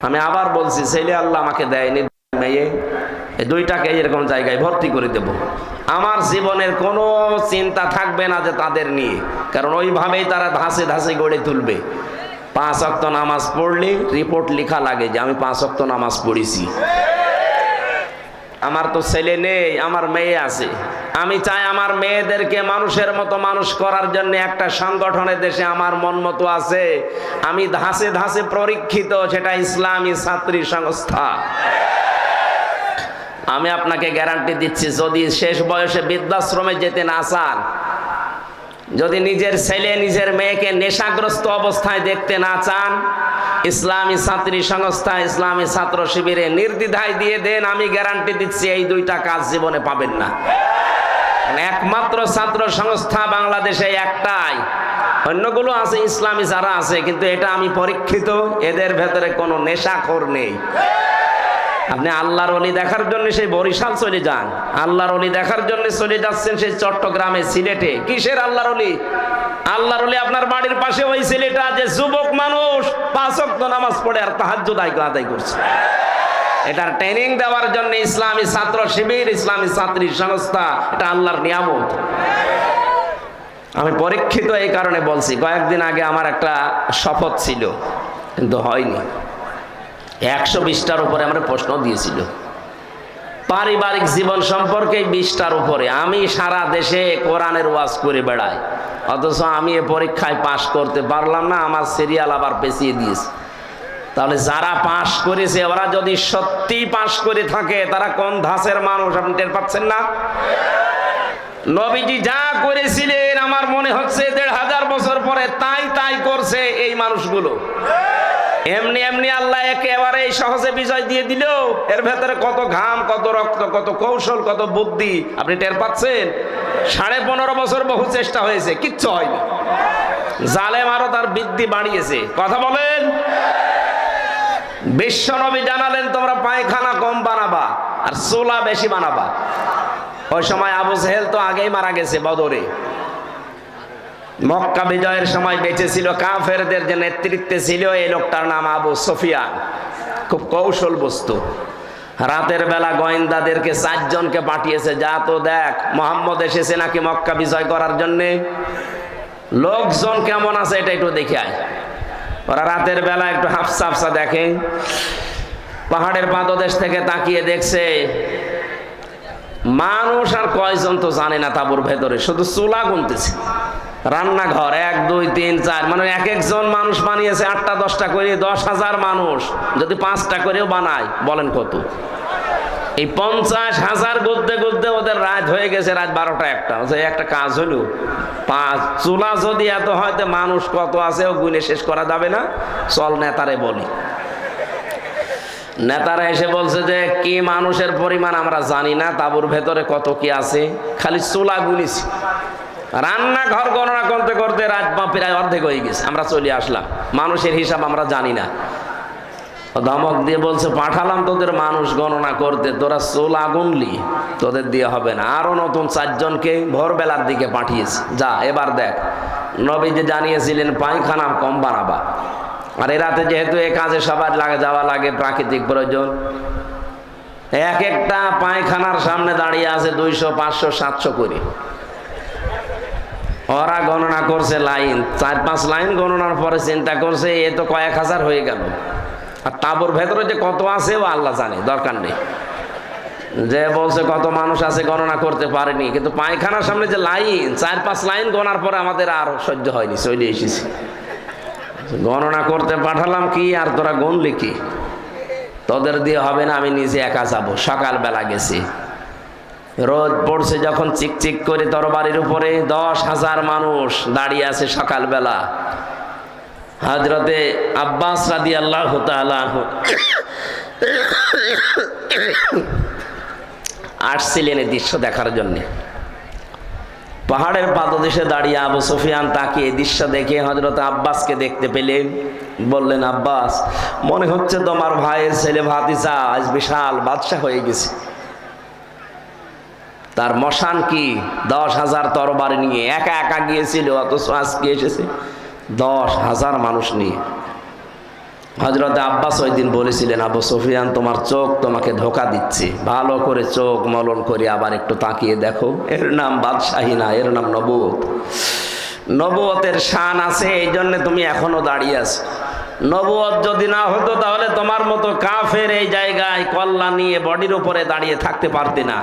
আমি আবার বলছি, ছেলে আল্লাহ আমাকে দেয়নি, মেয়ে দুইটাকে এরকম জায়গায় ভর্তি করে দেব। আমার জীবনের কোনো চিন্তা থাকবে না যে তাদের নিয়ে, কারণ ওইভাবেই তারা ধাসে ধাসে গড়ে তুলবে। পাঁচ অক্ত নামাজ পড়লে রিপোর্ট লেখা লাগে যে আমি পাঁচ অক্ত নামাজ পড়েছি। আমার তো ছেলে নেই, আমার মেয়ে আছে। আমি চাই আমার মেয়েদেরকে মানুষের মতো মানুষ করার জন্য একটা সংগঠনের দেশে আমার মন মতো আছে। আমি ধাসে ধাসে পরীক্ষিত, সেটা ইসলামী ছাত্রী সংস্থা। আমি আপনাকে গ্যারান্টি দিচ্ছি, যদি শেষ বয়সে বৃদ্ধাশ্রমে যেতে না চান, যদি নিজের ছেলে, নিজের মেয়েকে নেশাগ্রস্ত অবস্থায় দেখতে না চান, ইসলামী ছাত্রী সংস্থা, ইসলামী ছাত্র শিবিরে নির্দ্বিধায় দিয়ে দেন, আমি গ্যারান্টি দিচ্ছি, এই দুইটা কাজ জীবনে পাবেন না। একমাত্র ছাত্র সংস্থা বাংলাদেশে একটাই। অন্যগুলো আছে, ইসলামী যারা আছে, কিন্তু এটা আমি পরীক্ষিত, এদের ভেতরে কোনো নেশাখোর নেই। আপনি আল্লাহর অলি দেখার জন্য সেই বরিশাল চলে যান। আল্লাহর অলি দেখার জন্য চলে যাচ্ছেন সেই চট্টগ্রামে, সিলেটে। কিসের আল্লাহর অলি আল্লাহর অলি আপনার বাড়ির পাশে ওই ছেলেটা যে যুবক মানুষ, পাঁচ ওয়াক্ত নামাজ পড়ে আর তাহাজ্জুদ আদায় আদায় করছে। এটার ট্রেনিং দেওয়ার জন্য ইসলামী ছাত্র শিবির, ইসলামী ছাত্রী সংস্থা, এটা আল্লাহর নিয়ামত। আমি পরীক্ষিত এই কারণে বলছি, কয়েকদিন আগে আমার একটা শপথ ছিল, কিন্তু হয়নি। একশো বিশটার উপরে আমরা প্রশ্ন দিয়েছিল। পারিবারিক জীবন সম্পর্কে বিশটার উপরে, আমি সারা দেশে কোরআনের ওয়াজ করে বেড়াই। অথচ আমি এ পরীক্ষায় পাশ করতে পারলাম না, আমার সিরিয়াল আবার পেছিয়ে দিয়েছে। তাহলে যারা পাশ করেছে, ওরা যদি সত্যি পাশ করে থাকে, তারা কোন ধাসের মানুষ আপনি টের পাচ্ছেন না? নবীজি যা করেছিলেন, আমার মনে হচ্ছে দেড় হাজার বছর পরে তাই তাই করছে এই মানুষগুলো। এমনি এমনি আল্লাহ একেবারে সহজে বিজয় দিয়ে দিল এর ভেতরে কত ঘাম, কত রক্ত, কত কৌশল, কত বুদ্ধি, আপনি টের পাচ্ছেন? সাড়ে পনেরো বছর বহু চেষ্টা হয়েছে, কিচ্ছু হয়নি। জালেম আরও তার বৃদ্ধি বাড়িয়েছে। কথা বলেন? বিশ্ব নবী জানালেন, তোমরা পায়খানা কম বানাবা আর চোলা বেশি বানাবা। ওই সময় আবু সেহেল তো আগেই মারা গেছে বদরে। মক্কা বিজয়ের সময় বেঁচে ছিল কাফেরদের যে নেতৃত্বে ছিল এই লোকটার নাম আবু সফিয়ান। খুব কৌশল বস্তু। রাতের বেলা গোয়েন্দাদেরকে চারজনকে পাঠিয়েছে, যা তো দেখ, মোহাম্মদ এসেছে নাকি মক্কা বিজয় করার জন্যে? লোকজন কেমন আছে এটা একটু দেখে আয়। ওরা রাতের বেলা একটু হাফসা হাফসা দেখে। পাহাড়ের পাদদেশ থেকে তাকিয়ে দেখছে, মানুষ আর কয়জন তো জানে না তাবুর ভেতরে, শুধু চুলা গুনতেছে। রান্নাঘর, এক, দুই, তিন, চার মানে এক একজন মানুষ বানিয়েছে আটটা, দশটা করে, দশ হাজার মানুষ। যদি পাঁচটা করেও বানায়, বলেন কত? এই পঞ্চাশ হাজার গদ্দে গদ্দে ওদের রাত হয়ে গেছে রাত বারোটা একটা। একটা কাজ হলো, পাঁচ চুলা যদি এত হয়তো মানুষ কত আছে, ও গুনে শেষ করা যাবে না। চল নেতারে বলি। নেতারা এসে বলছে যে, কি মানুষের পরিমাণ আমরা জানি না, তাবুর ভেতরে কত কি আছে। খালি চুলা গুনিছি। রান্নাঘর গণনা করতে করতে রাত প্রায় অর্ধেক হয়ে গেছে, আমরা চলে আসলাম। মানুষের হিসাব আমরা জানি না। ধমক দিয়ে বলছে, পাঠালাম তোদের মানুষ গণনা করতে, তোরা চোল আগুনলি, তোদের দিয়ে হবে না। আরও নতুন চারজনকে ভোরবেলার দিকে পাঠিয়েছে। যা, এবার দেখ নবী যে জানিয়েছিলেন, পায়খানা কম বানাবা আর এ রাতে যেহেতু এ কাজে সবার লাগে, যাওয়া লাগে, প্রাকৃতিক প্রয়োজন, এক একটা পায়খানার সামনে দাঁড়িয়ে আছে দুইশো, পাঁচশো, সাতশো করে। ওরা গণনা করছে লাইন, চার পাঁচ লাইন গণনার পরে চিন্তা করছে, এ তো কয়েক হাজার হয়ে গেল। আর তাবুর ভেতরে যে কত আছে, ও আল্লাহ জানে, দরকার নেই। যে বলছে কত মানুষ আছে, গণনা করতে পারেনি, কিন্তু পায়খানার সামনে যে লাইন, চার পাঁচ লাইন গণার পরে আমাদের আর সহ্য হয়নি, চলে এসেছি। গণনা করতে পাঠালাম কি, আর তোরা গণলি কি? তোদের দিয়ে হবে না, আমি নিজে একা যাব, সকালবেলা গেছি। রোদ পড়ছে যখন চিকচিক করে তরবারির উপরে, দশ হাজার মানুষ দাঁড়িয়ে আছে সকালবেলা। হাজরতে আব্বাস রাদি আল্লাহ আসছিলেন এই দৃশ্য দেখার জন্যে। পাহাড়ের পাদদেশে দাঁড়িয়ে আবু সুফিয়ান তাকে এই দৃশ্য দেখে হজরত আব্বাসকে দেখতে পেলেন। বললেন, আব্বাস, মনে হচ্ছে তোমার ভাইয়ের ছেলে ভাতিজা আজ বিশাল বাদশাহ হয়ে গেছে। তার মশান কি দশ হাজার তরবারি নিয়ে একা একা গিয়েছিল, অথচ আজকে এসেছে? দশ হাজার মানুষ নিয়ে। হজরত আব্বাস ওই দিন বলেছিলেন, আবু সুফিয়ান, তোমার চোখ তোমাকে ধোকা দিচ্ছে। ভালো করে চোখ মলন করে আবার একটু তাকিয়ে দেখো। এর নাম বাদশাহী না, এর নাম নবুয়ত। নবতের শান আছে, এই জন্য তুমি এখনও দাঁড়িয়ে আছো। নবুয়ত যদি না হতো, তাহলে তোমার মতো কাফের এই জায়গায় কল্লা নিয়ে বডির উপরে দাঁড়িয়ে থাকতে পারতে না।